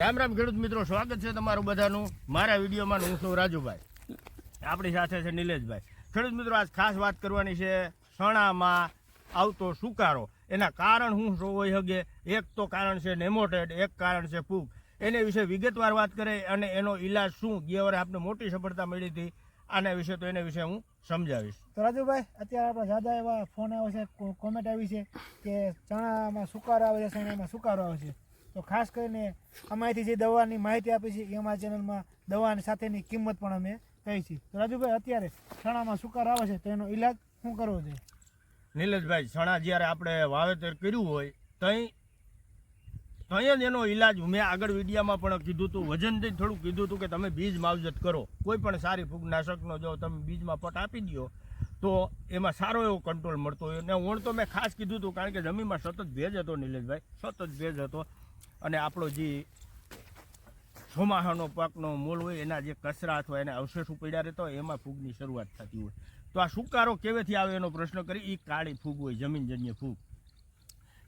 રામ રામ ખેડૂત મિત્રો, સ્વાગત છે તમારું બધાનું મારા વિડીયોમાં હું છું રાજુભાઈ. આપણી સાથે છે નિલેશભાઈ. ખેડૂત મિત્રો, આજ ખાસ વાત કરવાની છે સણામાં આવતો સુકારો. એના કારણ શું શું હોઈ શકે એક તો કારણ છે નેમોટેડ, એક કારણ છે ફૂગ. એને વિશે વિગતવાર વાત કરે અને એનો ઈલાજ શું? ગયા વરે આપણે મોટી સફળતા મળી હતી. આના વિશે તો એને વિશે હું સમજાવીશ. તો રાજુભાઈ, અત્યારે આપણે જ્યાદા એવા ફોન આવે છે કોમેન્ટ આવી છે કે ચણામાં સુકારો આવે છે ચણામાં સુકારો આવે છે. તો ખાસ કરીને અમારીથી જે દવાની માહિતી આપી છે એ અમારા ચેનલમાં દવાની સાથેની કિંમત પણ અમે કહી છે. તો રાજુભાઈ, અત્યારે ચણામાં સુકાર આવે છે? તો એનો ઈલાજ શું કરવો જોઈએ નિલેશભાઈ ચણા જ્યારે આપણે વાવેતર કર્યું હોય, તઈ તઈ જ એનો ઈલાજ મેં આગળ વિડીયામાં પણ કીધું હતું વજનથી થોડું કીધું હતું કે તમે બીજ માવજત કરો. કોઈ પણ સારી ફૂગનાશકનો જો તમે બીજમાં પટ આપી દો તો એમાં સારો એવો કંટ્રોલ મળતો હોય. અને ઓણ તો મેં ખાસ કીધું હતું, કારણ કે જમીનમાં સતત ભેજ હતો નિલેશભાઈ, સતત ભેજ હતો. અને આપણો જે ચોમાસાનો પાકનો મૂળ હોય, એના જે કચરા અથવા એના અવશેષ પડ્યા રહેતા હોય, એમાં ફૂગની શરૂઆત થતી હોય. તો આ સુકારો કેવેથી આવે એનો પ્રશ્ન કરી? એ કાળી ફૂગ હોય, જમીનજન્ય ફૂગ.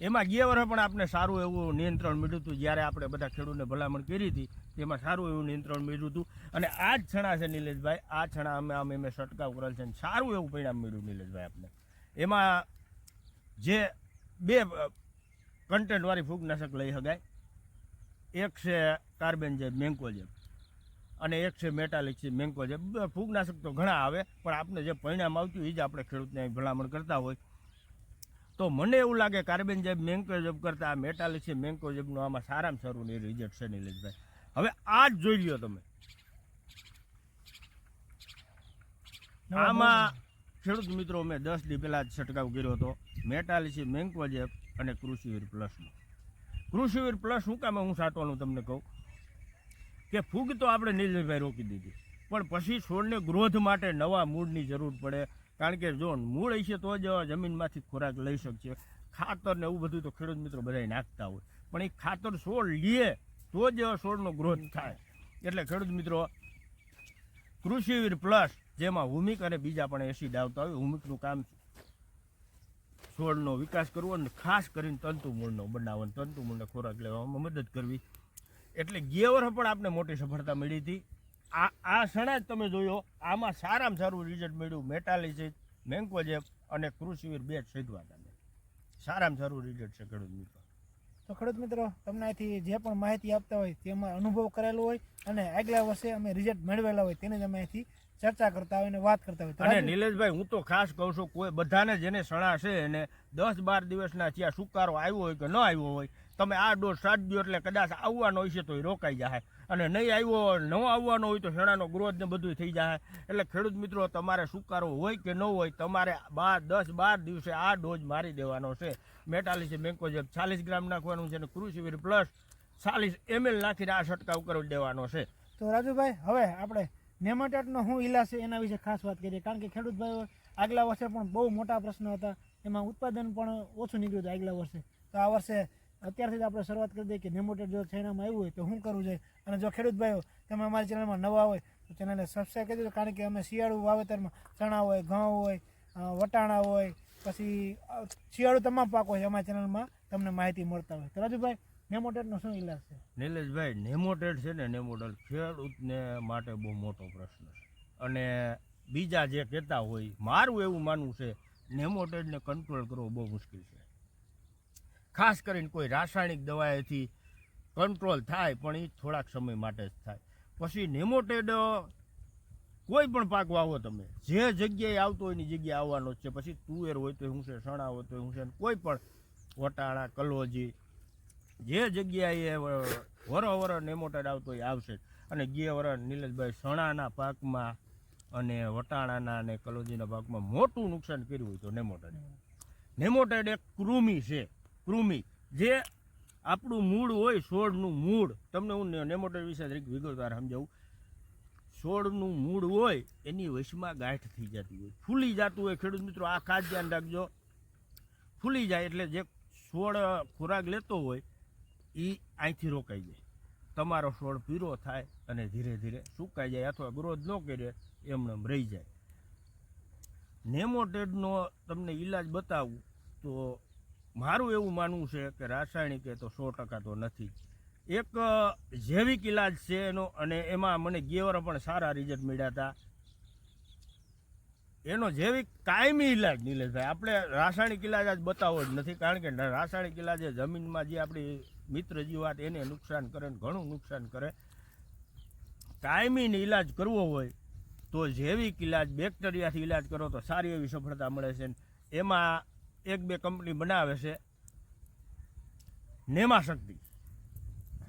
એમાં ગયા પણ આપણે સારું એવું નિયંત્રણ મળ્યું હતું, જ્યારે આપણે બધા ખેડૂતને ભલામણ કરી હતી, તેમાં સારું એવું નિયંત્રણ મળ્યું હતું. અને આ જ છણા છે નિલેશભાઈ, આ છણા અમે અમે મેં છંટકાવ કરેલ છે સારું એવું પરિણામ મળ્યું નિલેશભાઈ આપણે એમાં જે બે કન્ટેન્ટવાળી ફૂગનાશક લઈ શકાય. એક છે કાર્બેન્જેબ મેન્કોજેબ અને એક છે મેટાલિક છે મેન્કોજેબ ફૂગનાશક તો ઘણા આવે પણ આપણે જે પરિણામ આવતું એ જ આપણે ખેડૂતને ભલામણ કરતા હોય. તો મને એવું લાગે કાર્બેન્જેબ મેન્કોજેબ કરતાં આ મેટાલિક છે મેન્કોજેબનું આમાં સારામાં સારું એ રિઝલ્ટ છે નિલેશભાઈ હવે આ જ જોઈ લ્યો તમે. આમાં ખેડૂત મિત્રો મેં દસ દી પહેલાં જ છંટકાવ કર્યો હતો. મેટાલિસી મેન્કોજેબ અને કૃષિવીર પ્લસનો કૃષિવીર પ્લસ શું કામ? હું સાટવાનું તમને કહું કે ફૂગ તો આપણે નીલભાઈ રોકી દીધી. પણ પછી છોડને ગ્રોથ માટે નવા મૂળની જરૂર પડે. કારણ કે જો મૂળ હશે તો જ જમીનમાંથી ખોરાક લઈ શકશે ખાતર ને એવું બધું તો ખેડૂત મિત્રો બધા નાખતા હોય. પણ એ ખાતર છોડ લે તો જ છોડનો ગ્રોથ થાય. એટલે ખેડૂત મિત્રો, કૃષિવીર પ્લસ જેમાં હુમિક અને બીજા પણ એસિડ આવતા હોય હુમિકનું કામ છોડનો વિકાસ કરવો અને ખાસ કરીને તંતુમૂળનો મૂળનો બનાવવો અને તંતુ મૂળને ખોરાક લેવામાં મદદ કરવી. એટલે ગેવર પણ આપણે મોટી સફળતા મળી હતી. આ આ સણા જ તમે જોયો, આમાં સારામાં સારું રિઝલ્ટ મળ્યું. મેટાલિસિસ મેન્કોજેબ અને કૃષિવીર બે શીધવા હતા સારામાં સારું રિઝલ્ટ છે ખેડૂત મિત્રો. તો ખેડૂત મિત્રો, તમને અહીંથી જે પણ માહિતી આપતા હોય તેમાં અનુભવ કરેલો હોય અને આગલા વર્ષે અમે રિઝલ્ટ મેળવેલા હોય તેને જ અમે અહીંથી ચર્ચા કરતા હોય અને વાત કરતા હોય અને નિલેશભાઈ હું તો ખાસ કહું છું કોઈ બધાને જેને સણા છે એને દસ બાર દિવસના ત્યાં સુકારો આવ્યો હોય કે ન આવ્યો હોય તમે આ ડોઝ સાત દો એટલે કદાચ આવવાનો હશે તો એ રોકાઈ જાય. અને નહીં આવ્યો ન આવવાનો હોય તો શેણાનો ગ્રોથ ને બધું થઈ જાય. એટલે ખેડૂત મિત્રો તમારે સુકારો હોય કે ન હોય તમારે બાર દસ બાર દિવસે આ ડોઝ મારી દેવાનો છે. મેટાલિસ મેન્કોજેબ ચાલીસ ગ્રામ નાખવાનું છે અને કૃષિવીર પ્લસ ચાલીસ એમએલ નાખીને આ છંટકાવ કરી દેવાનો છે. તો રાજુભાઈ હવે આપણે નેમાટાટનો શું ઇલાજ છે એના વિશે ખાસ વાત કરીએ. કારણ કે ખેડૂત ભાઈઓ આગલા વર્ષે પણ બહુ મોટા પ્રશ્નો હતા. એમાં ઉત્પાદન પણ ઓછું નીકળ્યું હતું આગલા વર્ષે. તો આ વર્ષે અત્યારથી જ આપણે શરૂઆત કરી દઈએ કે નેમોટેડ જો છેનામાં આવ્યું હોય તો શું કરવું જોઈએ અને જો ખેડૂત ભાઈઓ, તમે અમારી ચેનલમાં નવા હોય તો ચેનલને સબસ્ક્રાઈબ કરી દેજો. કારણ કે અમે શિયાળુ વાવેતરમાં ચણા હોય, ઘઉં હોય વટાણા હોય, પછી શિયાળુ તમામ પાક હોય અમારી ચેનલમાં તમને માહિતી મળતા હોય. તો રાજુભાઈ નેમોટેડનો શું ઇલાજ છે? નિલેશભાઈ, નેમોટેડ છે ને નેમોટેડ ખેડૂતને માટે બહુ મોટો પ્રશ્ન છે. અને બીજા જે કહેતા હોય, મારું એવું માનવું છે, નેમોટેડને કંટ્રોલ કરવો બહુ મુશ્કેલ છે. ખાસ કરીને કોઈ રાસાયણિક દવાએથી કંટ્રોલ થાય, પણ એ થોડાક સમય માટે જ થાય. પછી નેમોટેડ, કોઈ પણ પાક વાવો તમે, જે જગ્યાએ આવતો હોય એની જગ્યાએ આવવાનો જ છે. પછી તુવેર હોય તો શું છે સણા હોય તો શું છે, કોઈ પણ વટાણા, કલોજી જે જગ્યાએ વરો વરો નેમોટેડ આવતો એ આવશે અને ગયા વર નિલેશભાઈ સણાના પાકમાં અને વટાણાના અને કલોજીના પાકમાં મોટું નુકસાન કર્યું હોય તો નેમોટેડ નેમોટેડ એક કૃમિ છે, કૃમિ. જે આપણું મૂળ હોય છોડનું મૂળ. તમને હું નેમોટેડ વિશે વિગતવાર સમજાવું. છોડનું મૂળ હોય એની વશમાં ગાંઠ થઈ જતી હોય. ફૂલી જતું હોય ખેડૂત મિત્રો, આ ખાસ ધ્યાન રાખજો. ફૂલી જાય એટલે જે છોડ ખોરાક લેતો હોય એ અહીંથી રોકાઈ જાય. તમારો છોડ પીરો થાય અને ધીરે ધીરે સુકાઈ જાય અથવા ગ્રોથ ન કરે એમને રહી જાય. નેમોટેડનો તમને ઈલાજ બતાવું તો મારું એવું માનવું છે કે રાસાયણિક એ તો સો ટકા તો નથી. એક જૈવિક ઇલાજ છે એનો અને એમાં મને ગેવર પણ સારા રિઝલ્ટ મળ્યા હતા. એનો જૈવિક કાયમી ઇલાજ નિલેશભાઈ, આપણે રાસાયણિક ઇલાજ આજ બતાવવો જ નથી, કારણ કે રાસાયણિક ઇલાજ જમીનમાં જે આપણી મિત્ર જીવાત એને નુકસાન કરે ને ઘણું નુકસાન કરે. કાયમીને ઇલાજ કરવો હોય તો જૈવિક ઇલાજ બેક્ટેરિયાથી ઇલાજ કરો તો સારી એવી સફળતા મળે છે એમાં એક બે કંપની બનાવે છે નેમા શક્તિ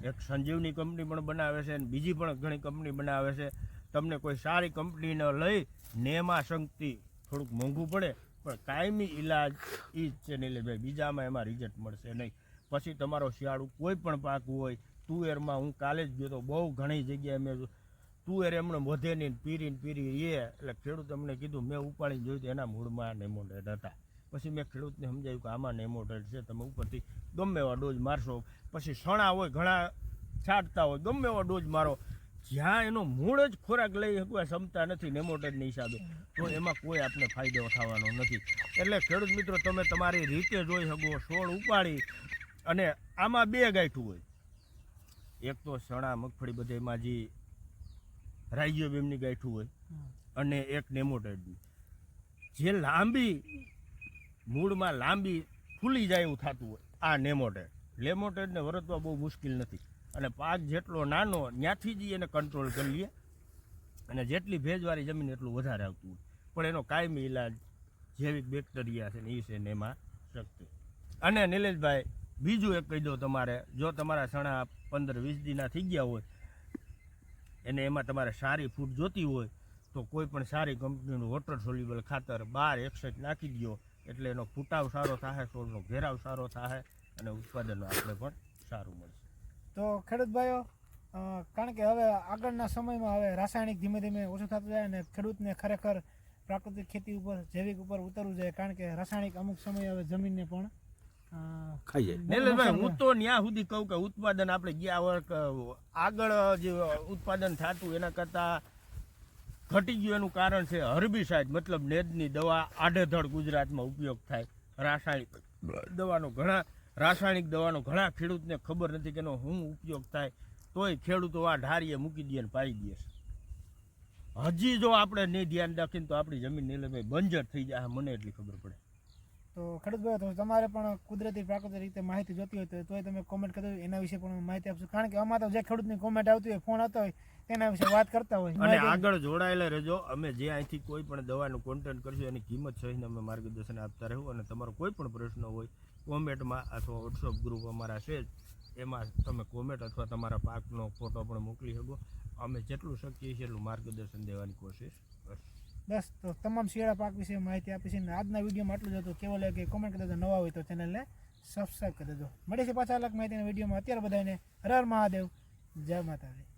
એક સંજીવની કંપની પણ બનાવે છે અને બીજી પણ ઘણી કંપની બનાવે છે. તમને કોઈ સારી કંપનીને લઈ, નેમા શક્તિ થોડુંક મોંઘું પડે, પણ કાયમી ઇલાજ એ જ છે નીલેશભાઈ બીજામાં એમાં રિઝલ્ટ મળશે નહીં. પછી તમારો શિયાળું કોઈ પણ પાક હોય, તુવેરમાં હું કાલે જ ગયો તો બહુ ઘણી જગ્યાએ મેં તુવેર એમણે વધે નહીં, પીરીને પીરી એ એટલે ખેડૂત અમને કીધું, મેં ઉપાડીને જોયું તો એના મૂળમાં નેમોટેડ હતા. પછી મેં ખેડૂતને સમજાવ્યું કે આમાં નેમોડેડ છે, તમે ઉપરથી ગમે એવા ડોઝ મારશો. પછી સણા હોય, ઘણા છાંટતા હોય, ગમે એવા ડોઝ મારો જ્યાં એનો મૂળ જ ખોરાક લઈ શકવા ક્ષમતા નથી, નેમોટેડની હિસાબે. તો એમાં કોઈ આપને ફાયદો થવાનો નથી. એટલે ખેડૂત મિત્રો, તમે તમારી રીતે જોઈ શકો, છોડ ઉપાડી અને આમાં બે ગાંઠું હોય. એક તો સણા મગફળી બધામાં જે રાઈજોબેમની ગાંઠું હોય અને એક નેમોટેડની. જે લાંબી, મૂળમાં લાંબી ફૂલી જાય એવું થતું હોય, આ નેમોટેડ. લેમોટેડને વરતવા બહુ મુશ્કેલ નથી. અને પાક જેટલો નાનો, ત્યાંથી જ એને કંટ્રોલ કરી લઈએ અને જેટલી ભેજવાળી જમીન એટલું વધારે આવતું હોય. પણ એનો કાયમી ઇલાજ જૈવિક બેક્ટેરિયા છે ને એ છે ને એમાં શક્તિ અને નિલેશભાઈ, બીજું એક કહી દો તમારે, જો તમારા સણા પંદર વીસ દિના થઈ ગયા હોય, એને એમાં તમારે સારી ફૂડ જોતી હોય, તો કોઈ પણ સારી કંપનીનું વોટર સોલ્યુબલ ખાતર બાર એકસઠ નાખી દો એટલે એનો ફૂટાવ સારો થાય છોડનો ઘેરાવ સારો થાય અને ઉત્પાદન આપણે પણ સારું મળશે. તો ખેડૂત ભાઈઓ કારણ કે હવે આગળના સમયમાં હવે રાસાયણિક ધીમે ધીમે ઓછું થતું જાય અને ખેડૂતને ખરેખર પ્રાકૃતિક ખેતી ઉપર જૈવિક ઉપર ઉતરવું જોઈએ કારણ કે રાસાયણિક અમુક સમય હવે જમીનને પણ ખાઈ જાય. નિલેશભાઈ હું તો ત્યાં સુધી કહું કે ઉત્પાદન આપણે ગયા વર્ષ આગળ જે ઉત્પાદન થતું એના કરતાં ઘટી ગયું એનું કારણ છે હર્બિસાઇડ. મતલબ નેદની દવા આડેધડ ગુજરાતમાં ઉપયોગ થાય રાસાયણિક દવાનો ઘણા રાસાયણિક દવાનો ઘણા ખેડૂતને ખબર નથી કે એનો શું ઉપયોગ થાય તોય ખેડૂતો આ ઢારીએ મૂકી દે ને પાઈ દે હજી જો આપણે નહીં ધ્યાન રાખીને તો આપણી જમીન નીલભાઈ બંજર થઈ જાય મને એટલી ખબર પડે. તો ખેડૂત ભાઈઓ તો તમારે પણ કુદરતી પ્રાકૃતિક રીતે માહિતી જોતી હોય તો તોય તમે કોમેન્ટ કરી એના વિશે પણ માહિતી આપશો. કારણ કે અમારે તો જે ખેડૂતની કોમેન્ટ આવતી હોય ફોન આવતો હોય તેના વિશે વાત કરતા હોય. અને આગળ જોડાયેલા રહેજો અમે જે અહીંથી કોઈ પણ દવાનું કોન્ટેન્ટ કરશું એની કિંમત સહિત અમે માર્ગદર્શન આપતા રહેવું અને તમારો કોઈ પણ પ્રશ્ન હોય કોમેન્ટમાં અથવા વોટ્સઅપ ગ્રુપ અમારા છે જ, એમાં તમે કોમેન્ટ અથવા તમારા પાકનો ફોટો પણ મોકલી શકો. અમે જેટલું શક્ય છે એટલું માર્ગદર્શન દેવાની કોશિશ કરશું. બસ, તો તમામ શિયાળા પાક વિશે માહિતી આપી છે અને આજના વિડીયોમાં આટલું જ હતું. કેવો લાગે કોમેન્ટ કરી દેજો નવા હોય તો ચેનલને સબસ્ક્રાઈબ કરી દેજો. મળે છે પાછા અલગ માહિતીના વિડીયોમાં. અત્યારે બધાને હર હર મહાદેવ. જય માતાજી.